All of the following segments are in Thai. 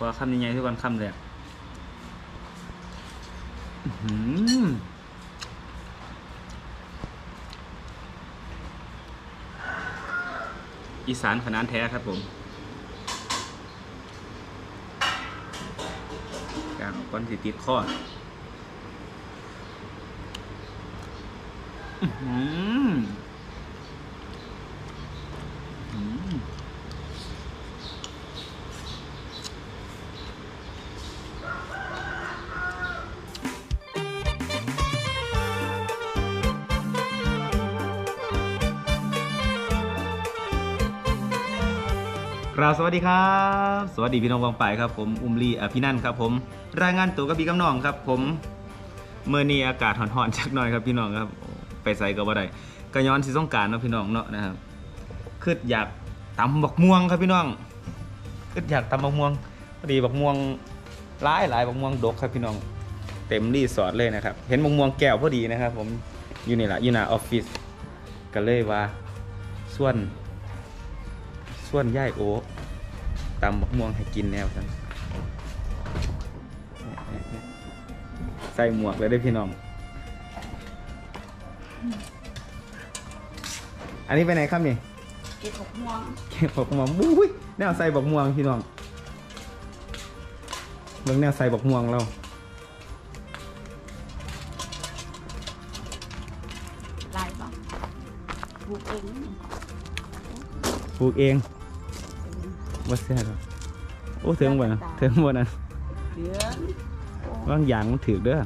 ขอคำยังไงทุกคนคำเลยอีสานขนาดแท้ครับผมกางก้อนสิติดข้ออื้อ กราบสวัสดีครับ สวัสดีพี่น้องวางไปายครับผมอุมลีอภินันครับผมรายงานตัวกับพี่กำนองครับ ผมเมื่อนี้อากาศหอนๆจักหน่อยครับพี่น้องครับไปใส่ก็บ่ได้ก็ย้อนสิสงการเนาะพี่น้องเนาะนะครับคืออยากตำบักม่วงครับพี่น้องคืออยากตำบักม่วงพอดีบักม่วงหลายหลายบักม่วงดกครับพี่น้อง เต็มรีสอร์ทเลยนะครับเห็นบักม่วงแก้วพอดีนะครับ ผมอยู่นี่แหละอยู่หน้าออฟฟิศก็เลยว่าส่วนส่วนย่ายโอ ตำบักม่วงให้กินแนวกันใส่หมวกเลยได้อพี่น้อง อันนี้ไปไหนครับนี่เก็บหกม่วงเก็บบักม่วงบุ้ยแนวใส่บักม่วงพี่น้องเบิ่งแนวใส่บักม่วงเราลายบ้างปลูกเองปลูกเอง ว่าเสียหรอกโอ้เถิงบ่นะเถิงบ่นะเดือนบางอย่างมันถือเด้อ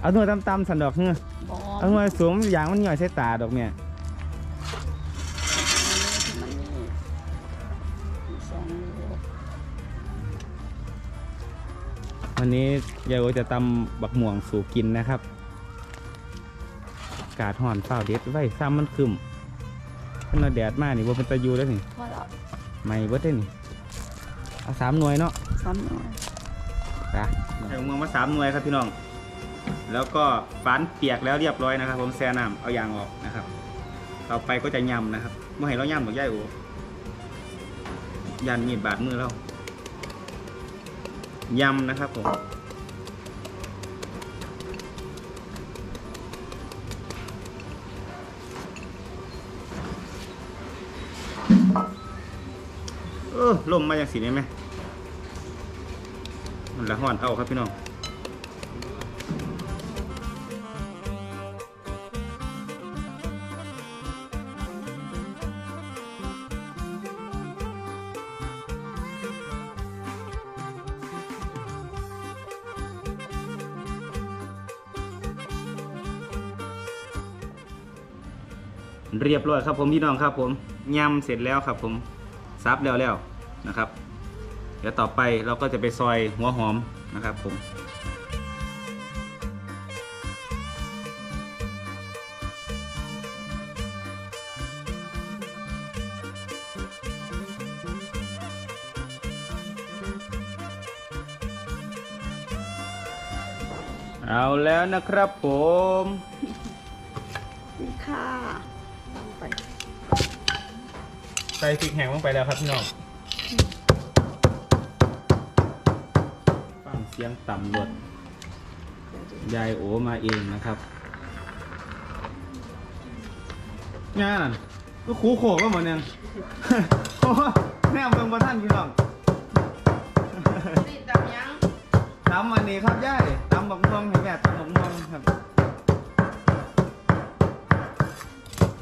เอาหน่วยตำๆสันดอกเงือบอเอาหน่วยสูงอย่างมันหน่อยใส่ตาดอกเนี่ยมันนี่สองโลวันนี้ยายโอจะตำบักม่วงสู่กินนะครับอากาศห่อนเปล่าเด็ดไว้ซ้ำมันคึม เพิ่นเอาแดดมานี่ว่าเป็นตะยูแล้วนี่พอแล้วไม่เบิดได้นี่เอาสามหน่วยเนาะซ้ำหน่อยจ้ะใส่บักม่วงมาสามหน่วยครับพี่น้อง แล้วก็ฝานเปียกแล้วเรียบร้อยนะครับ ผมแช่น้ำเอายางออกนะครับต่อไปก็จะยำนะครับเมื่อให้เรายำบอกยายโอยันมีดบาดมือเรายำนะครับผม ลมมาอย่างสีนี้ไหมมันละห้อนเอาครับพี่น้องเรียบร้อยครับผมพี่น้องครับผมยำเสร็จแล้วครับผมซับแล้วแล้ว นะครับ เดี๋ยวต่อไปเราก็จะไปซอยหัวหอมนะครับผมเอาแล้วนะครับผมนี่ค่ะลงไปใส่พริกแห้งลงไปแล้วครับพี่น้อง เสียงต่ำรวดยายโอมาเองนะครับงานนั่นก็คูโขกก็เหมือนยังโอ้แนมเบิ่งบ่ท่านพี่น้องนี่ดำยังตำอันนี้ครับยายตำบักม่วงให้แม่ตำบักม่วงครับ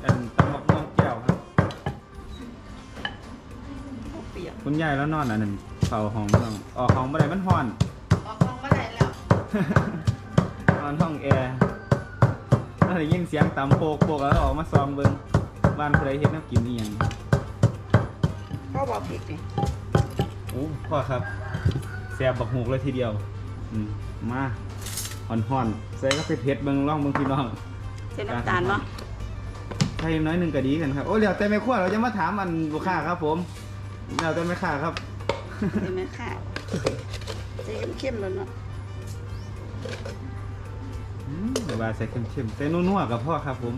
อันตำบักม่วงแก้วครับพวกเปียกคุณยายแล้วนอนอันนั้นเฝ้าห้องพี่น้องออกห้องบ่ได้มันฮ้อน นอนห้องแอร์ถ้าได้ยินเสียงตำโปกโปกแล้วออกมาซองเบิ่งบ้านใครเฮ็ดแน้ำกินนี่ยังพ่อบอกผิดนี่โอ้พ่อครับแซ่บบักหูกเลยทีเดียว อืมมาห่อนๆใส่ก็เผ็ดๆเบิ่งร่องเบิ่งพี่น้องเส้นน้ำตาลเนาะใส่น้อยหนึงก็ดีกันครับ โอ้เดี๋ยวแต่ไม่ขั้วเราจะมาถามอันลูกค้าครับ ผมเดี๋ยวแต่ไม่ค้าครับเห็นไหมค่ะเส้นเข้มๆแล้วเนาะ เดี๋ยว่าใส่เค็มๆแต่นัวๆกับพ่อครับผม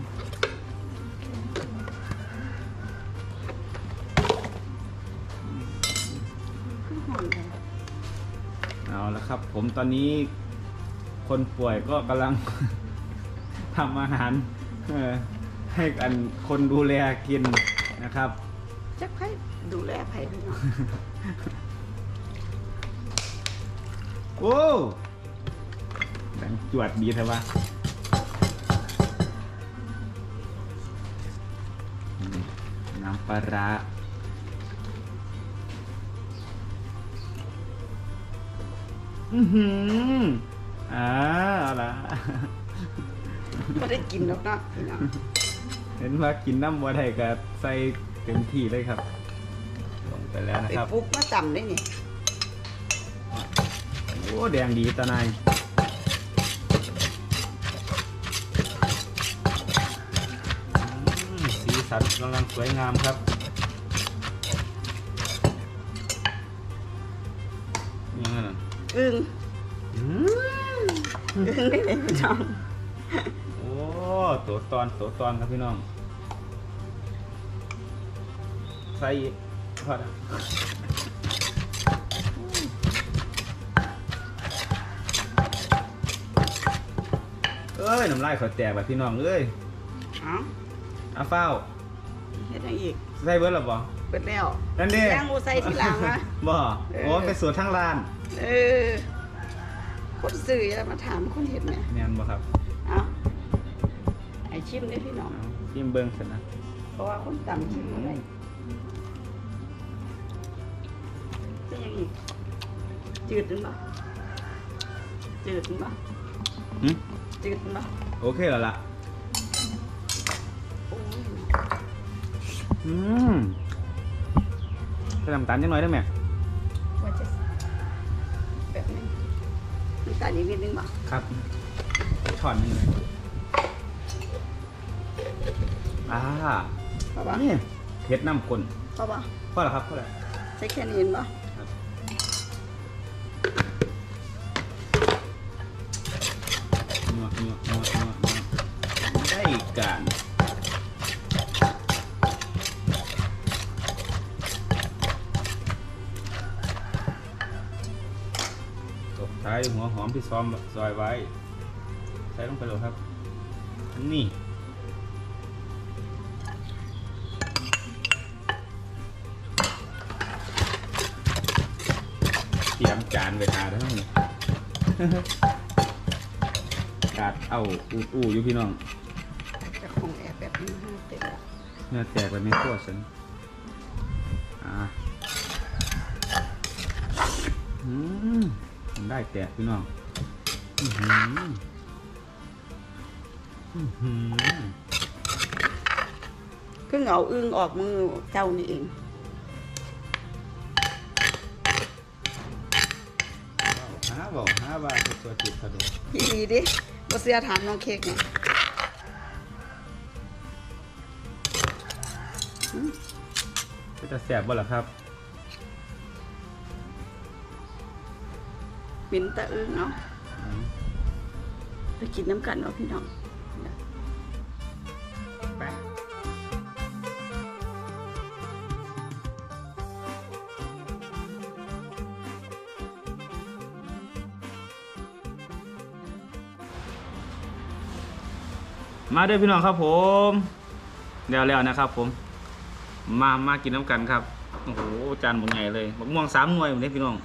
เอมเลยเอาละครับ ผมตอนนี้คนป่วยก็กำลัง ทำอาหารให้กันคนดูแลกินนะครับจะใครดูแลใครด้วยโอ้ ดังจวดดีเถอะวะอืมน้ำปลาร้าอือหืออ่าเอาละบ่ได้กินหรอกเนาะพี่น้องเห็นว่ากินน้ำบัวไทยก็ใส่เต็มที่เลยครับ ลงไปแล้วนะไปครับปลุกมาจำได้นี่ โอ้ แดงดีตาในาย สีสันกำลังสวยงามครับยังไงน่ะอึ้งอืมอึ้งได้เลยพี่น้องโอ้ตัวตอนตัวตอนครับพี่น้อง ใส่อีกพอแล้วเอ้ยน้ำลายขอแตกแบบพี่น้องเอ้ย เอ้า อาเฝ้า เฮ็ดหยังอีกใส่เบิร์ดหรอบ่เปิดแล้วนั่นดิย่างบ่ใส่ทีหลังวะบ่เออโอ้เป็นสวนทั้งร้านเออคนซื้ออย่ามาถามคนเห็นเนี่ยแม่นบ่ครับเอาไอชิมได้พี่น้องเอาชิมเบิ้งสินะเพราะว่าคนต่ำชิมอะไรเป็นยังอีก จืดหรือเปล่าจืดหรือเปล่าหึจืดหรือเปล่าโอเคแล้วล่ะ อืมใส่น้ำตาลจังหน่อยได้ไหมว่าจะแบบนี้น้ำตาลอีกนิดนึงเปล่าครับช้อนหนึงเลยอ่าเพราะว่านี่เผ็ดน้ำข้นเพราะว่าพอแล้วครับพอแล้วใช้แค่นี้เห็นเปล่าครับ ตบท้ายด้วยหัวหอมที่ซ้อมซอยไว้ ใส่ลงไปเลยครับ นี่เตรียมจานไว้ทาทั้งนี้กาดเอาอูดอูอยู่พี่น้องจะคงแอบแบบนี้ให้เต็มละเนื้อแตกไปไม่ทั่วฉันอ่าอืมมัน ได้แตกพี่น้องอือหืออื้อหือเพิ่งเอาอึ้งออกมือเจ้านี่เองหาบอกหาว่าตัวจิตกระโดดพี่ดีดิบ่เสียถามน้องเค้กเนี่ยก็จะแสบบ่ล่ะครับ มินตะอึ้งเนาะไปกินน้ำกันเนาะพี่น้องไปมาเด้อพี่น้องครับผมแล้วๆนะครับ ผม มามากินน้ำกันครับโอ้โหจานบุญใหญ่เลยบักม่วงสามหน่วยอยู่นี่พี่น้อง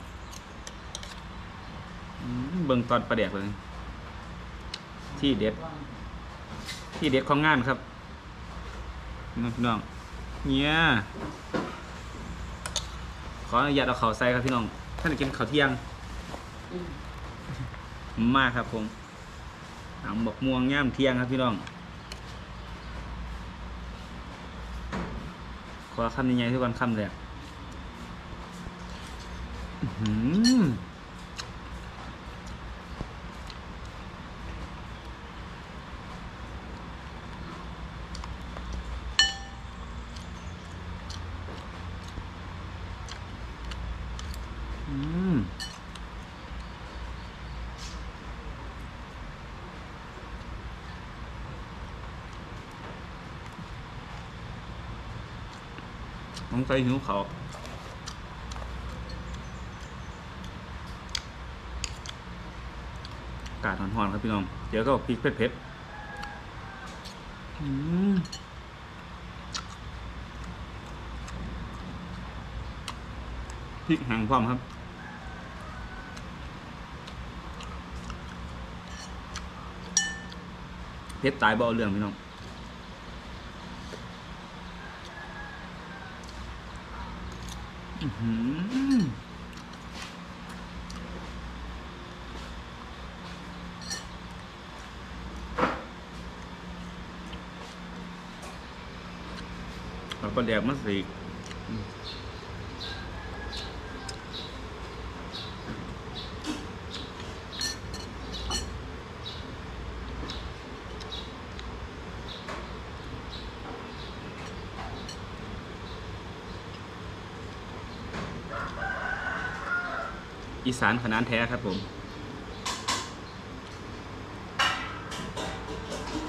เบิ่งตอนประเดกเลยที่เด็ด ที่เด็ดของงานครับน้องพี่น้องเนี่ยขออนุญาตเอาเขาวใส่ครับพี่น้องท่านกินข้าวเที่ยงมากครับผมหนังบกม่วงย่ามเที่ยงครับพี่น้อง ขอคำใหญ่ๆทุกวันคำเลยอื้อ ผมใส่หิวเขาวากาศร้อนๆครับพี่น้อง เดี๋ยวก็พริกเผ็ดๆพริกแห้งพร้อมครับ เพชรตายบ่เอาเรื่องพี่น้อง อื้อหือเอาปลาแดกมาสี สานขนานแท้ครับผม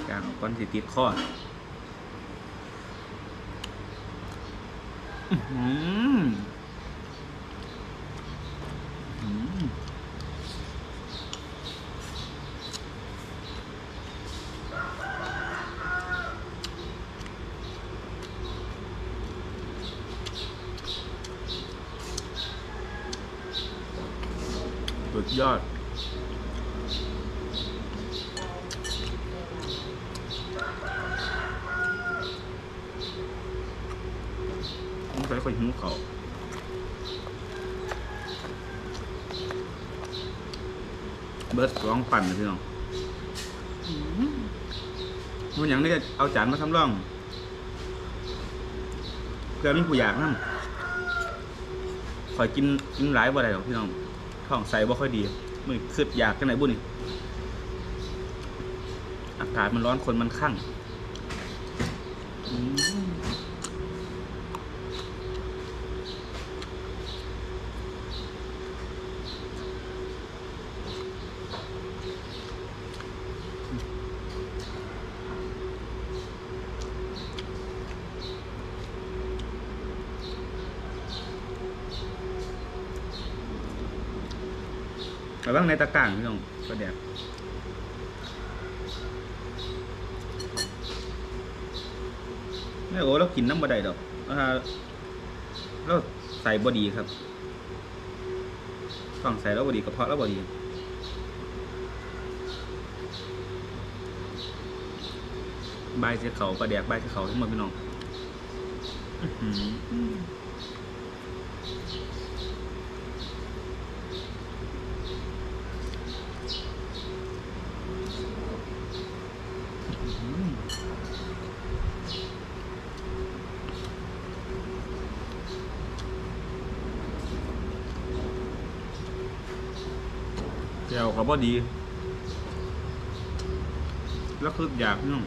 กางก้อนสีติดข้ออื้อหืออื้อหือสุด ยอด ต้องใช้คนหิวเขาวเบิร์ดร้องปั่นเลยพี่น้องมันอย่างนี้ก็เอาจานมาทำร่องเพื่อมีผู้อยากนั่งคอยกินกินหลายบ่ได้หรอกพี่น้อง ท้องใสบ่ค่อยดีมือคืดอยากกันไหนบุญอากาศมันร้อนคนมันขั่ง ระวังในตะกร้างพี่น้องก็แดดไม่โอ้เรากินน้ำบะไดดอกเราใส่บดีครับต้องใส่แล้วบดีกระเพาะแล้วบดีใบเสียเขาปลาแดกใบเสียเขาทั้งหมดพี่น้อง อื้อหือแก้วเขาพอดี แล้วคืออยากพี่น้อง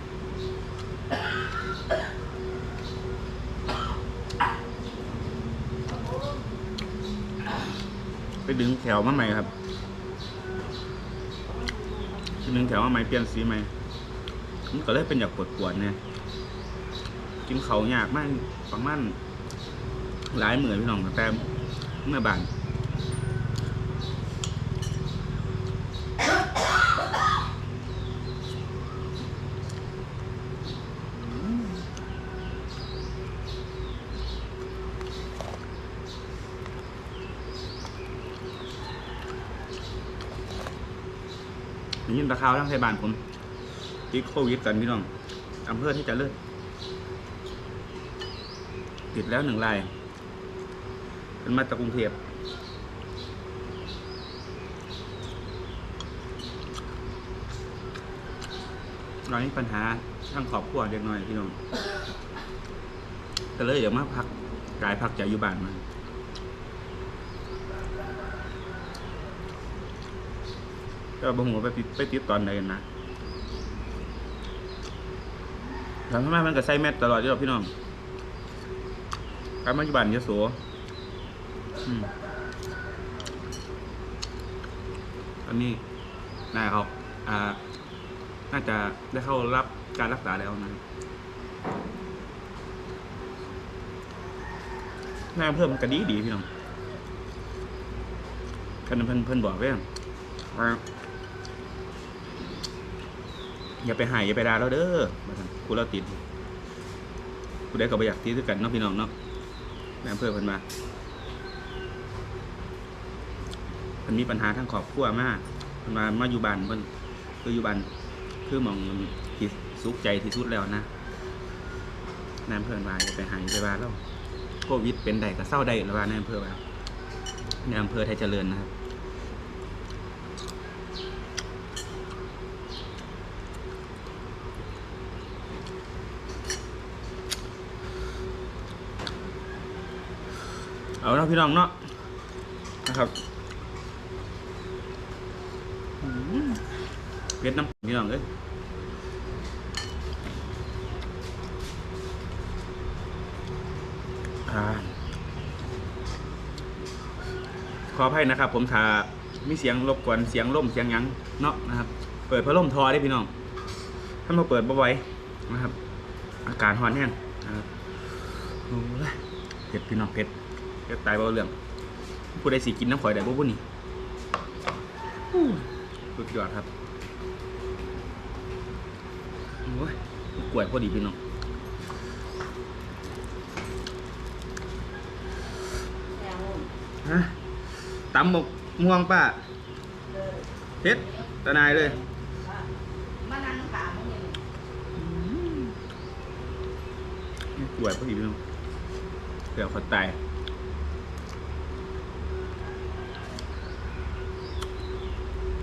ไปดึงแถวมาใหม่ครับไปดึงแถวมาใหม่เปลี่ยนสีใหม่มันก็เลยเป็นอยากปวดปวดเนี่ยกินเขาวยากมากประมาณหลายหมื่นพี่น้องแต่เมื่อบาน ยินตะข่าวทั้งไทยบ้านผมติดโควิดกันพี่น้องอำเภอที่จะเลิศติดแล้วหนึ่งรายเป็นมาจากกรุงเทพเรามีปัญหาทางครอบครัวเล็กน้อยพี่น้องก็เลยอยามาพักกายพักจากอยู่บ้านมา ก็บ่หัวไปติดไปติดตอนใดกันนะหลังมามันก็ใส่แมสตลอดอยู่หรอกพี่น้องกลับมาอยู่บ้านยโสอันนี้นายเขาอ่า น่าจะได้เข้ารับการรักษาแล้วนะน้าเพิ่มนก็ดีดีพี่น้องกันเพิ่นเพิ่นบอกไว้ว่า อย่าไปหายอย่าไปด่าเราเด้อมาทำกูเราติดกูได้ก็ไปอยากติดด้วยกันเนาะพี่น้องเนาะแม่อำเพื่อเพิ่นมาเพิ่นมีปัญหาทางครอบครัวมากเพิ่นมามาอยู่บ้านเพิ่นคืออยู่บ้านคือมองที่สุขใจที่สุดแล้วนะแม่อำเพื่อนว่าอย่าไปหายอย่าไปว่าเราโควิดเป็นใดก็เศร้าใดแล้วว่าแม่อำเภอว่าในอำเภอไทยเจริญนะครับ เอาเนาะพี่น้องเนาะนะครับเผ็ดน้ำพี่น้องเอ้ยขออภัยนะครับ ผมถ้ามีเสียงรบกวนเสียงล่มเสียงยังเนาะนะครับ เปิดพัดลมทอได้พี่น้อง ถ้ามาเปิดบ่ไว้นะครับ อากาศร้อนแห้งนะครับโอ้ยเผ็ดพี่น้องเผ็ด เรียกตายเบาเรื่องผู้ใดสิกินน้ำข่อยได้บ่บุนี่สุดยอดครับโอ้ยกล้วยพอดีพี่น้องฮะตำหมกม่วงป้าเฮ็ดตะนายเลยมานั่งน้ำตามึงเลยกล้วยพอดีพี่น้องเดี๋ยวเขาตาย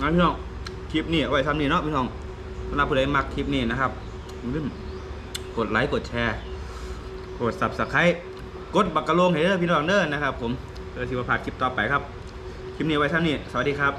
งั้นพี่น้องคลิปนี้เอาไว้ทำนี่เนาะพี่น้องสำหรับผู้ใดมักคลิปนี้นะครับลืมกดไลค์กดแชร์ กด subscribe กดบักกะโลงให้เด้อพี่น้องเด้อนะครับ ผมเจอที่ว่าพาคลิปต่อไปครับ คลิปนี้ไว้ท่านี้ สวัสดีครับ